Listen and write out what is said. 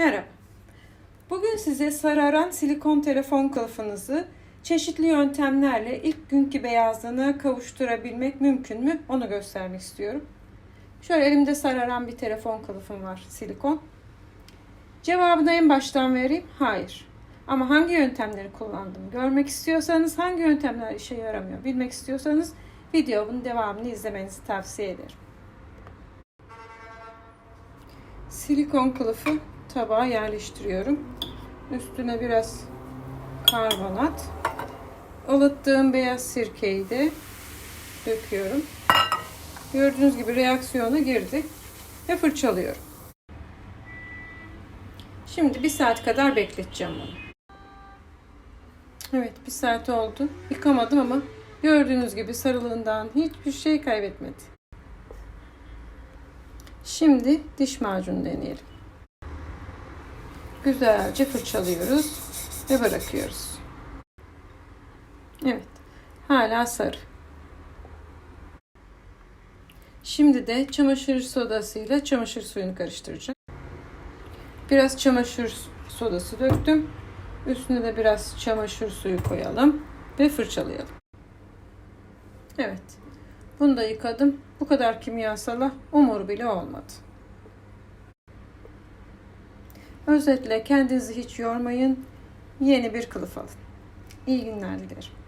Merhaba. Bugün size sararan silikon telefon kılıfınızı çeşitli yöntemlerle ilk günkü beyazlığına kavuşturabilmek mümkün mü? Onu göstermek istiyorum. Şöyle elimde sararan bir telefon kılıfım var silikon. Cevabını en baştan vereyim. Hayır. Ama hangi yöntemleri kullandım? Görmek istiyorsanız hangi yöntemler işe yaramıyor? Bilmek istiyorsanız videomun devamını izlemenizi tavsiye ederim. Silikon kılıfı tabağa yerleştiriyorum. Üstüne biraz karbonat. Ilıttığım beyaz sirkeyi de döküyorum. Gördüğünüz gibi reaksiyona girdi ve fırçalıyorum. Şimdi bir saat kadar bekleteceğim bunu. Evet bir saat oldu. Yıkamadım ama gördüğünüz gibi sarılığından hiçbir şey kaybetmedi. Şimdi diş macunu deneyelim. Güzelce fırçalıyoruz ve bırakıyoruz. Evet. Hala sarı. Şimdi de çamaşır sodasıyla çamaşır suyunu karıştıracağım. Biraz çamaşır sodası döktüm. Üstüne de biraz çamaşır suyu koyalım ve fırçalayalım. Evet. Bunu da yıkadım. Bu kadar kimyasala umur bile olmadı. Özetle kendinizi hiç yormayın. Yeni bir kılıf alın. İyi günler dilerim.